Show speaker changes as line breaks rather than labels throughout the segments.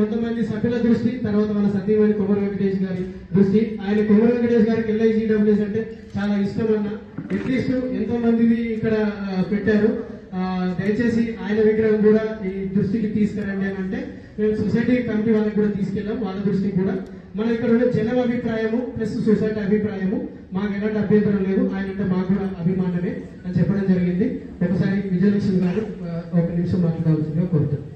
కొంతమంది సభ్యుల దృష్టి తర్వాత మన సత్యమైన కొమర వెంకటేష్ గారి దృష్టి. ఆయన కొమర వెంకటేష్ గారికి ఎల్ఐసిడబ్ల్యూఎస్ అంటే చాలా ఇష్టం అన్న అట్లీస్ట్ ఎంతో మందిది ఇక్కడ పెట్టారు. దయచేసి ఆయన విగ్రహం కూడా ఈ దృష్టికి తీసుకురండి అని అంటే మేము సొసైటీ కమిటీ వాళ్ళకి కూడా తీసుకెళ్ళాం. వాళ్ళ దృష్టికి కూడా. మన ఇక్కడ ఉండే జనం అభిప్రాయము ప్లస్ సొసైటీ అభిప్రాయము మాకు ఎలాంటి అభ్యంతరం లేదు. ఆయన అంటే మాకు కూడా అభిమానమే అని చెప్పడం జరిగింది. ఒకసారి విజయలక్ష్మి గారు ఒక నిమిషం మాట్లాడాల్సిందిగా కోరుతున్నాను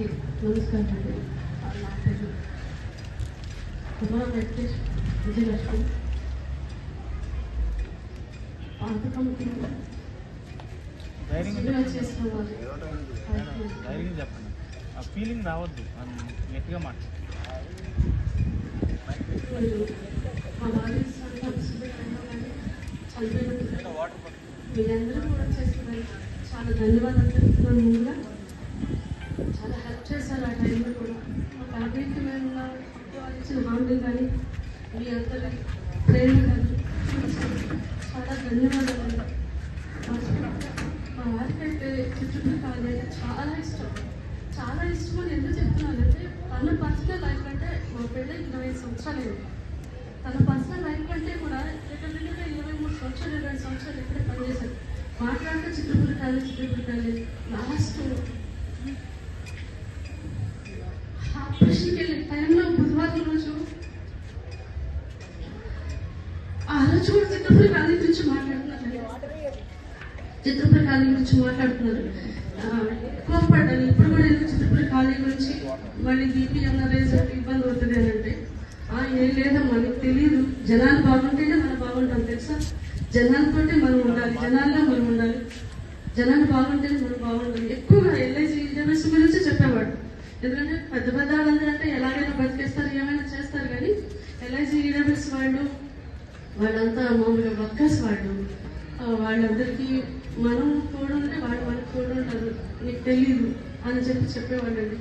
అందరికీ నమస్కారం అండి నా పేరు కుమార వెంకటేష్ విజయలక్ష్మి పాత కమిటీ
ధైర్యంగా
సభ్యులు చేసిన
ధైర్యంగా చెప్పండి ఆ ఫీలింగ్ రావద్దు. అని గట్టిగా మాట
మీరందరూ కూడా చేస్తున్నారు చాలా ధన్యవాదాలు. తెలుపుతున్నాను ముందుగా చాలా చేశారు ఆ టైంలో కూడా. మా ఫ్యామిలీకి ఇచ్చిన హామీ కానీ మీ అందరి ప్రేమ కానీ చాలా ధన్యవాదాలు. మా వారికి అయితే చుట్టూ అంటే చాలా ఇష్టం. చాలా ఇష్టం అని ఎందుకు చెప్తున్నానంటే తన పర్సనల్ లైఫ్ అంటే మా పెళ్ళి ఇరవై సంవత్సరాలు తన పర్సనల్ లైఫ్ కంటే కూడా రిటర్న్గా ఇరవై మూడు సంవత్సరాలు ఇరవై సంవత్సరాలు ఇక్కడే పనిచేశారు. మాట్లాడితే Chitrapuri college Chitrapuri college last ఆపరేషన్కి వెళ్ళే టైంలో బుధవారం రోజు ఆ రోజు కూడా చిత్రపురి గురించి మాట్లాడుతున్నారు. చిత్రపురి గురించి మాట్లాడుతున్నారు. కోపడ్డాను ఇప్పుడు కూడా ఎందుకు చిత్రపురి గురించి మళ్ళీ బీపీ అన్న రేజర్ ఇబ్బంది అవుతుంది అని అంటే "ఆ, ఏం లేదమ్మా నీకు తెలియదు జనాలు బాగుంటేనే మనం బాగుంటాం తెలుసా? జనాలతోటే మనం ఉండాలి. జనాల్లో మనం ఉండాలి. జనాలు బాగుంటేనే మనం బాగుంటుంది ఎక్కువగా ఎల్ఐసి ఈడబ్ల్యూస్ గురించి చెప్పేవాడు ఎందుకంటే పెద్ద పెద్ద వాళ్ళందరూ అంటే ఎలాగైనా బతికేస్తారు ఏమైనా చేస్తారు కానీ ఎల్ఐసి ఈడబ్ల్యూస్ వాళ్ళు వాళ్ళంతా మామూలుగా వర్కర్స్ వాళ్ళు వాళ్ళందరికీ మనం కూడా ఉంటే వాళ్ళు మనకు కూడా ఉంటారు. నీకు తెలియదు అని చెప్పి చెప్పేవాళ్ళండి.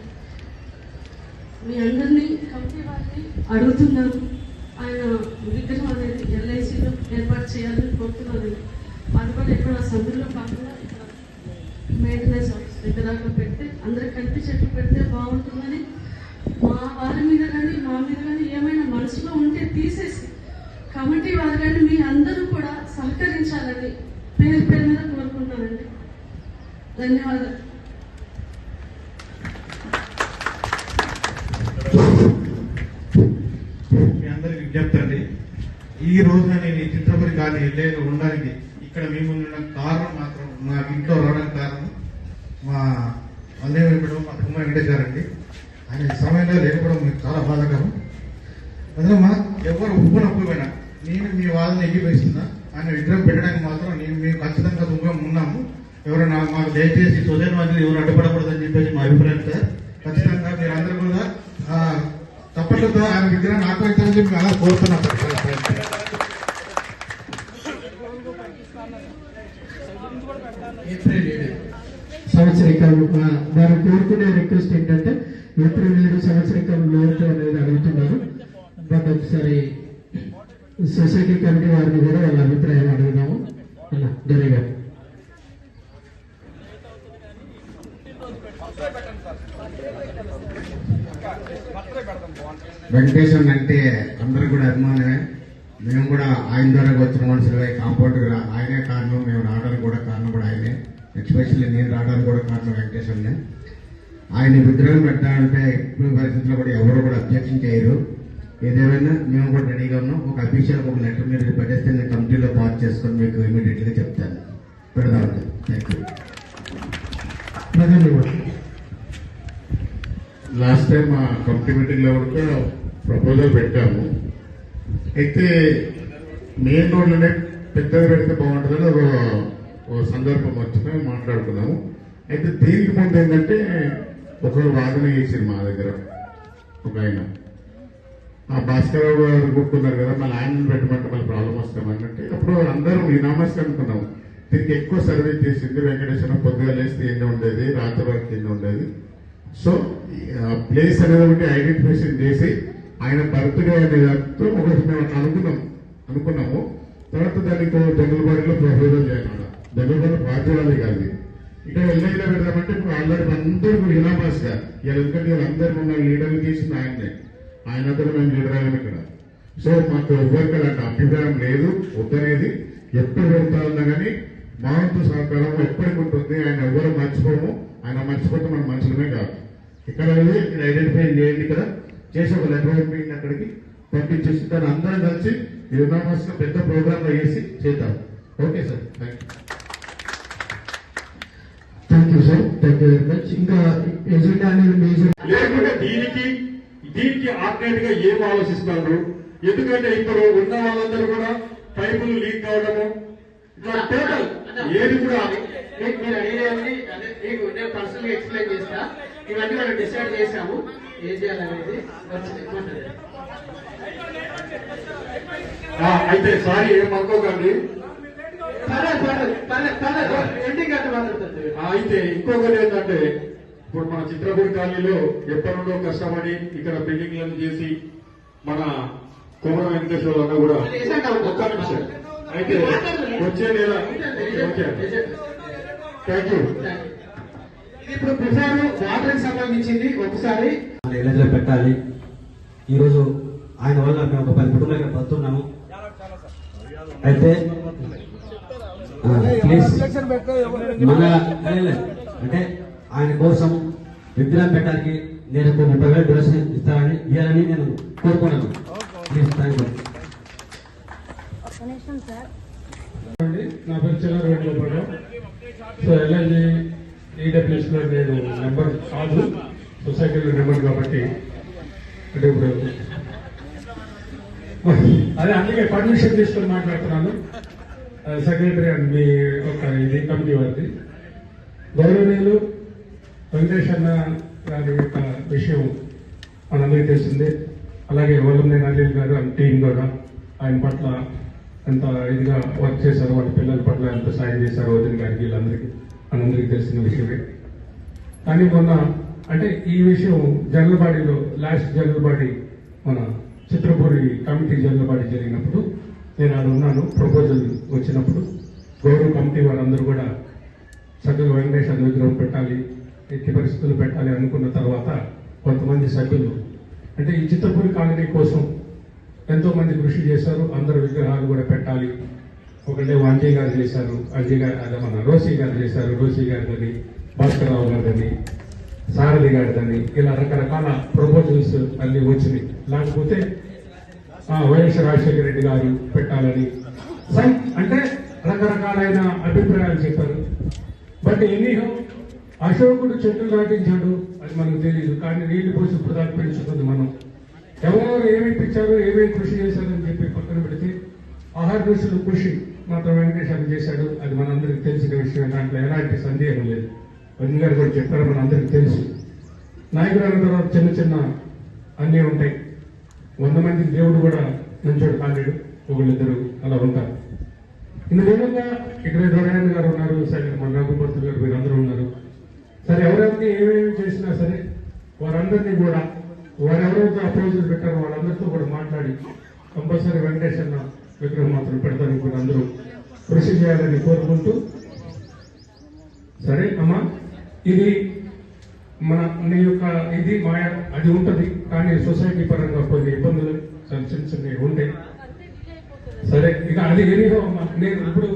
మీ అందరినీ కంపెనీ వారిని అడుగుతున్నాను. ఆయన విగ్రహం అనేది ఎల్ఐసిలో ఏర్పాటు చేయాలని కోరుతున్నాను. అది కూడా ఇక్కడ సందులో కాకుండా ఇక్కడ మెయింటెనెన్స్ ఆఫీస్ దాకా పెడితే అందరికి కనిపించేట్టు పెడితే బాగుంటుందని మా వారి మీద కానీ మా మీద కానీ ఏమైనా మనసులో ఉంటే తీసేసి కమిటీ వారు కానీ మీ అందరూ కూడా సహకరించాలని పేరు పేరు మీద కోరుకుంటానండి ధన్యవాదాలు.
మీ అందరికి విజ్ఞప్తి అండి. ఈ రోజున నేను ఈ చిత్రపరి కానీ లేదు ఉండడానికి ఇక్కడ మేము ఉన్న కారణం మాత్రం నాకు ఇంట్లో రావడానికి కారణం మా అన్నయ్య వెంకటం మా కుమ్మ వెంకటేశ్వర గారండి ఆయన సమయంలో లేకపోవడం మీకు చాలా బాధాకరం. మా ఎవరు ఉప్పు నొప్పిపోయినా నేను మీ వాళ్ళని ఎగిపోయిస్తున్నా ఆయన విగ్రహం పెట్టడానికి మాత్రం నేను మేము ఖచ్చితంగా దుఃఖం ఉన్నాము. ఎవరైనా మాకు దయచేసి సొసైటీ మధ్య ఎవరు అడ్డుపడకూడదని చెప్పేసి మా అభిప్రాయం సార్. ఖచ్చితంగా మీరు అందరూ కూడా తప్పట్లతో ఆయన విగ్రహాన్ని ఆక్రమించాలని చెప్పి అలా కోరుతున్నాం. సార్.
ఏప్రిల్ ఏడు సంవత్సరికాలు ఆ, వారు కోరుకునే రిక్వెస్ట్ ఏంటంటే ఏప్రిల్ ఏడు సంవత్సరికం లోటు అనేది అడుగుతున్నారు. బట్ ఒకసారి సొసైటీ కమిటీ వారిని కూడా వాళ్ళ అభిప్రాయం అడుగుదాము. అలా జరిగా
వెంకటేశ్వర అంటే అందరూ కూడా అభిమానమే. మేము కూడా ఆయన ద్వారా వచ్చిన మనుషులే కాంపౌండ్ ఆయనే కారణం మేము రావడానికి కూడా కారణం కూడా ఆయనే. ఎస్పెషల్లీ నేను రావడానికి కూడా కారణం వెంకటేశ్వరనే ఆయన విగ్రహం పెట్టాలంటే ఇప్పుడు పరిస్థితుల్లో కూడా ఎవరు కూడా అబ్జెక్షన్ చేయరు. ఏదేమైనా మేము కూడా రెడీగా ఉన్నాం. ఒక అఫీషియల్ ఒక లెటర్ మీరు పెట్టేస్తే నేను కమిటీలో పాస్ చేసుకొని మీకు ఇమీడియట్గా చెప్తాను పెడదామండి థ్యాంక్ యూ.
లాస్ట్ టైం ఆ కమిటీ మీటింగ్లో కూడా ప్రపోజల్ పెట్టాము. అయితే మెయిన్ రోడ్లోనే పెద్దది పెడితే బాగుంటుందని ఒక సందర్భం వచ్చినా మాట్లాడుకున్నాము. అయితే దీనికి ముందు ఏంటంటే ఒకరు వాదన చేసింది మా దగ్గర ఒక ఆయన. ఆ భాస్కరరావు గారు కూర్చున్నారు కదా మళ్ళీ ఆయన పెట్టమంటే మళ్ళీ ప్రాబ్లం వస్తామన్నట్టు అప్పుడు అందరం యునామస్ అనుకున్నాం దీనికి ఎక్కువ సర్వీస్ చేసింది వెంకటేశ్వర పొద్దుగా లేస్తే ఎన్ని ఉండేది రాత్రి వరకు ఎన్ని ఉండేది. సో ప్లేస్ అనేది ఒకటి ఐడెంటిఫికేషన్ చేసి ఆయన బర్త్డే అనే దాంతో ఒకటి మేము అట్లా అనుకున్నాం అనుకున్నాము. తర్వాత దానికి జంగల్బాడిలో ప్రపోజల్ చేయాలి దగ్గర పార్టీ కాదు. ఇక్కడ ఎల్ఐలో పెడదామంటే ఇప్పుడు ఆల్రెడీ అందరూ కూడా ఇనామాస్గా. ఎందుకంటే వీళ్ళందరూ ఉన్న లీడర్లు చేసింది ఆయన్నే ఆయన. అందరూ మేము లీడర్ అయ్యాం ఇక్కడ. సో మాకు ఎవరికి అలాంటి అభిప్రాయం లేదు వద్దనేది ఎప్పుడు పెడతా ఉన్నా కానీ మా వంతు సహకారం ఎప్పటికి ఉంటుంది ఆయన ఎవరు మర్చిపోము ఆయన మర్చిపోతే మన మనుషులమే కాదు. ఇక్కడ ఇక్కడ ఐడెంటిఫై చేయండి ఇక్కడ. చేసి ఒక లెటర్ మీటింగ్ అక్కడికి. పంపించేసి దాన్ని అందరం కలిసి యునామస్ పెద్ద ప్రోగ్రామ్ చేసి చేద్దాం. Okay sir thank you
thank you sir thank you very much ఇంకా ఎజెండా అనేది మేజర్
లేకుంటే దీనికి దీనికి ఆల్టర్నేట్గా ఏం ఆలోచిస్తారు? ఎందుకంటే ఇప్పుడు ఉన్న వాళ్ళందరూ కూడా పైపులు లీక్ కావడము. ఇట్లా టోటల్ ఏది కూడా
మీకు మీరు అడిగేది అదే మీకు నేను పర్సనల్గా ఎక్స్ప్లెయిన్ చేస్తా. ఇవన్నీ మనం డిసైడ్ చేసాము ఏం చేయాలనేది
అయితే సారీ ఏం అనుకోకండి. అయితే ఇంకొకటి ఏంటంటే ఇప్పుడు మన చిత్రపూడి కాలనీలో ఎప్పటి నుండో కష్టపడి ఇక్కడ బిల్డింగ్లను చేసి మన కోమర వెంకటేశ్వర అన్న కూడా ఒక్క నిమిషం. అయితే వచ్చే నెల ఓకే. థ్యాంక్ యూ
ఇది ఇప్పుడు ప్రిఫర్ వాటర్కి సంబంధించింది ఒకసారి.
పెట్టాలి. ఈరోజు ఆయన వల్ల మేము ఒక పది కుటుంబాలు ఇక్కడ బతున్నాము అయితే ప్లీజ్. మన అంటే ఆయన కోసం విగ్రహం పెట్టడానికి నేను ఒక ముప్పై వేలు డొనేషన్ ఇస్తానని ఇవ్వాలని నేను కోరుకున్నాను. ప్లీజ్ థ్యాంక్ యూ
నా పేరు చిల్లర వెంకటరావు సో ఎల్ఐజి ఈడబ్ల్యూఎస్లో నేను నెంబర్ కాదు. సొసైటీలో నెంబర్ కాబట్టి అంటే ఇప్పుడు అదే అందుకే పర్మిషన్ తీసుకొని మాట్లాడుతున్నాను. సెక్రటరీ అండ్ మీ ఒక ఇది కమిటీ వారిది. గౌరవనీయులు వెంకటేష్ అన్న గారి యొక్క విషయం మనందరికీ తెలిసిందే. అలాగే వల్లంనేని అనిల్ గారు అండ్ టీం కూడా ఆయన పట్ల ఎంత ఇదిగా వర్క్ చేశారు వాళ్ళ పిల్లల పట్ల ఎంత సాయం చేశారు వదిన గారికి వీళ్ళందరికీ మనందరికీ తెలిసిన విషయమే. కానీ మొన్న అంటే ఈ విషయం జనరల్ లాస్ట్ జనరల్ బాడీ మన చిత్రపూరి కమిటీ జనరల్ బాడీ జరిగినప్పుడు నేను అది ఉన్నాను ప్రపోజల్ వచ్చినప్పుడు గౌరవ కమిటీ వారందరూ కూడా చక్కగా వెంకటేశ్వర విగ్రహం పెట్టాలి ఎట్టి పరిస్థితులు పెట్టాలి అనుకున్న తర్వాత కొంతమంది సభ్యులు అంటే ఈ చిత్తపూరి కాలనీ కోసం ఎంతోమంది కృషి చేశారు అందరు విగ్రహాలు కూడా పెట్టాలి. ఒకటే వాంజీ గారు చేశారు అంజీ గారు అదే మన రోసీ గారు చేశారు రోసీ గారిదని భాస్కర్రావు గారిదని సారథి గారిదని ఇలా రకరకాల ప్రపోజల్స్ అన్నీ వచ్చినాయి. లేకపోతే వైఎస్ రాజశేఖర రెడ్డి గారు పెట్టాలని. అంటే రకరకాలైన అభిప్రాయాలు చెప్పారు. బట్ ఎనీహో అశోకుడు చెట్లు నాటించాడు అది మనకు తెలియదు కానీ నీళ్ళు పోసి ఇప్పుడు దాకా పెంచుతుంది మనం. ఎవరెవరు ఏమేమి ఇప్పించారో ఏమేమి కృషి చేశారని చెప్పి పక్కన పెడితే ఆహార ఋషులు కృషి మాత్రం వెంకటేశ్వర చేశాడు. అది మనందరికి తెలిసిన విషయం దాంట్లో ఎలాంటి సందేహం లేదు. వదిన గారు కూడా చెప్పారు మనందరికి తెలుసు. నాయకురాల తర్వాత చిన్న చిన్న అన్నీ ఉంటాయి. వంద మంది దేవుడు కూడా నుంచోడు కాలేడు. ఒకళ్ళిద్దరు అలా ఉంటారు. ఇందులో ఇక్కడ నారాయణ గారు ఉన్నారు సరే మన రఘుపతి గారు వీరందరూ ఉన్నారు. సరే ఎవరెవరికి ఏమేమి చేసినా సరే వారందరినీ కూడా వారెవరైతే అపోజిల్ పెట్టారో వాళ్ళందరితో కూడా మాట్లాడి కంపల్సరీ వెంకటేష్ అన్న విగ్రహం మాత్రం పెడతానికి కూడా అందరూ కృషి చేయాలని కోరుకుంటూ సరే అమ్మా. ఇది మన నీ యొక్క ఇది మాయ అది ఉంటది. కానీ సొసైటీ పరంగా కొన్ని ఇబ్బందులు చాలా ఉండే. సరే ఇక అది ఎనీహో నేను ఇప్పుడు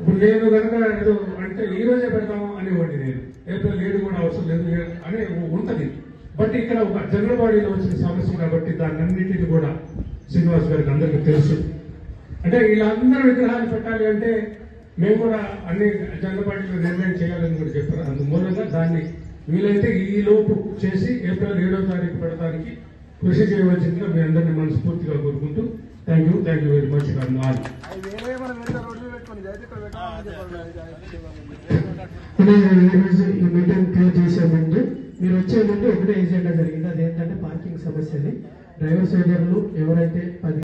ఇప్పుడు నేను కనుక ఏదో అంటే ఈ రోజే పెడతాము అనేవాడిని నేను. ఏప్రిల్ ఏడు కూడా అవసరం లేదు అనే ఉంటది. బట్ ఇక్కడ ఒక జనరల్ బాడీలో వచ్చిన సమస్య కాబట్టి దాన్ని అన్నింటినీ కూడా శ్రీనివాస్ గారికి అందరికీ తెలుసు. అంటే వీళ్ళందరూ విగ్రహాలు పెట్టాలి అంటే మేము కూడా అన్ని జనరల్ బాడీలో నిర్ణయం చేయాలని కూడా చెప్పారు. అందుమూలంగా దాన్ని వీలైతే ఈ లోపు చేసి ఏప్రిల్ ఏడో తారీఖు పెడతానికి కృషి చేయవలసిందిగా మీ అందరినీ మనస్ఫూర్తిగా కోరుకుంటూ thank you thank you very much అన్నారు
ఈరోజు ఈ మీటింగ్ క్లియర్ చేసే మీరు వచ్చే ముందు ఒకటే ఏజెండా జరిగింది. అదేంటంటే పార్కింగ్ సమస్యని డ్రైవర్ సోదరులు ఎవరైతే పది